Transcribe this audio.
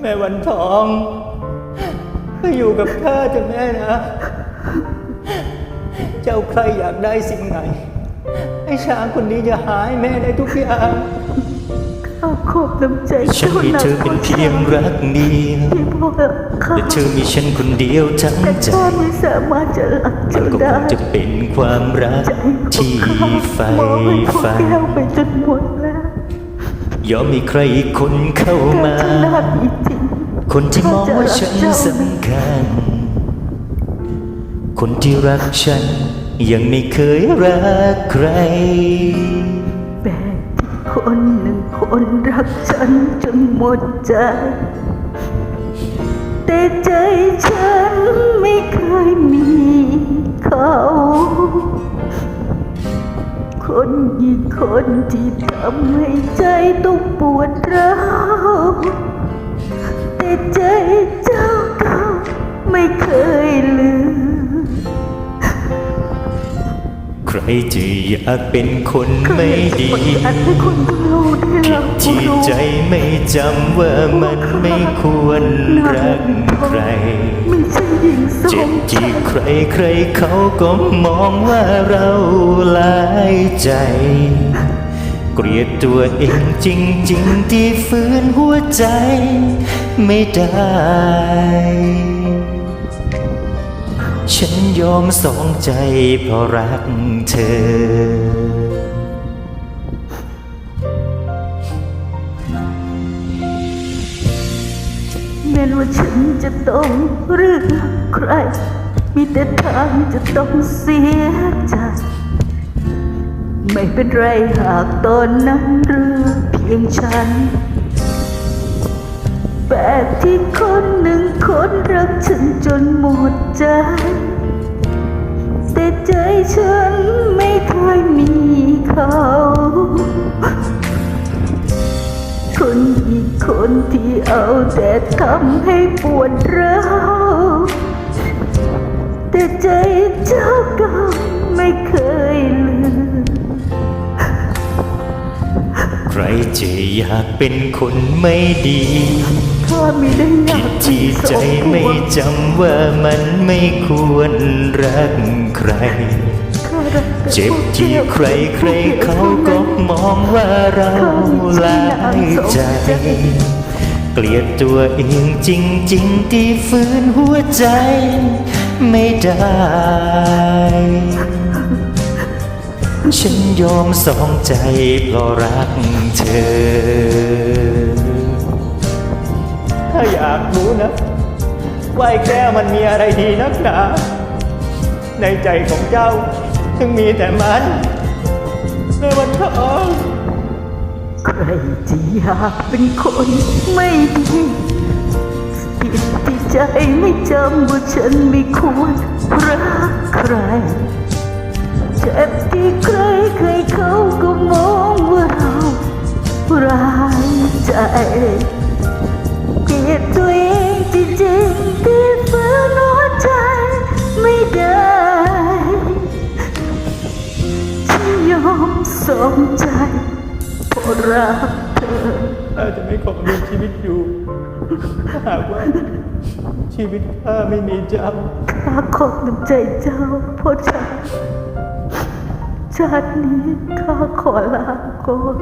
แม่วันทองก็อยู่กับข้าจะแม่นะ เจ้าใครอยากได้สิ่งไหน ไอ้ช้างคนนี้จะหายแม่ได้ทุกอย่างข้าขอบน้ำใจฉันเจ้ามีหนักเธอเป็นเพียงรักเดียวที่พ่อข้าและเธอมีฉันคนเดียวทั้งแต่ใจข้าไม่สามารถจะรักมันเจ้าก็คได้งจะเป็นความรักใจของที่ข้าใฝ่มองให้พ่อฝันแก้วไปจนหมดแล้ว ยอมมีใครอีกคนเข้าแต่มาถ้าหน้ามีจริงคนที่มองว่าฉันสำคัญ คนที่รักฉัน ยังไม่เคยรักใครแต่ที่คนหนึ่งคนรักฉันจนหมดใจ แต่ใจฉันไม่เคยมีเขา คนอีกคนที่ทำให้ใจต้องปวดร้าว ใครจะอยากเป็นคนไม่ดีอันให้คนทั้งโลกได้รับที่ใจไม่จำว่ามันไม่ควรรักใครไม่ใช่หญิงสเจ็มบที่ใครใครเขาก็มองว่าเราหลายใจ เกลียดตัวเองจริง ๆ ที่ฝืนหัวใจไม่ได้ ฉันยอมสองใจเพราะรักเธอแม้ว่าฉันจะต้องเลือกใคร มีแต่ทางจะต้องเสียใจ ไม่เป็นไรหากตอนนั้นเรือเพียงฉัน แบบที่คนหนึ่งคน รักฉันจนหมดใจ แต่ใจฉันไม่เคยมีเขา คนอีกคนที่เอาแต่ทำให้ปวดร้าวแต่ใจเจ้าก็ไม่เคยลืม ใครจะอยากเป็นคนไม่ดี ข้าไม่ได้ยากที่ใจไม่จำว่ามันไม่ควรรักใคร เจ็บที่ใครใครเขาก็มองว่าเราลายใจเกลียดตัวเองจริง ๆ ที่ฝืนหัวใจไม่ได้ ฉันยอมสองใจเพราะรักเธอ ถ้าอยากรู้นะ ว่าไอ้แก้วมันมีอะไรดีนักหนา ในใจของเจ้าถึงมีแต่มันแม่วันทองใครจะอยากเป็นคนไม่ดีผิดที่ใจไม่จำว่าฉันไม่ควรรักใครเจ็บที่ใครใครเขาก็มองว่าเราร้ายใจ รักเธอข้าจะไม่ขอมีชีวิตอยู่ หากว่าชีวิตข้าไม่มีเจ้า ข้าขอบน้ำใจเจ้าเพราะชาชาตินี้ข้าขอลาก่อน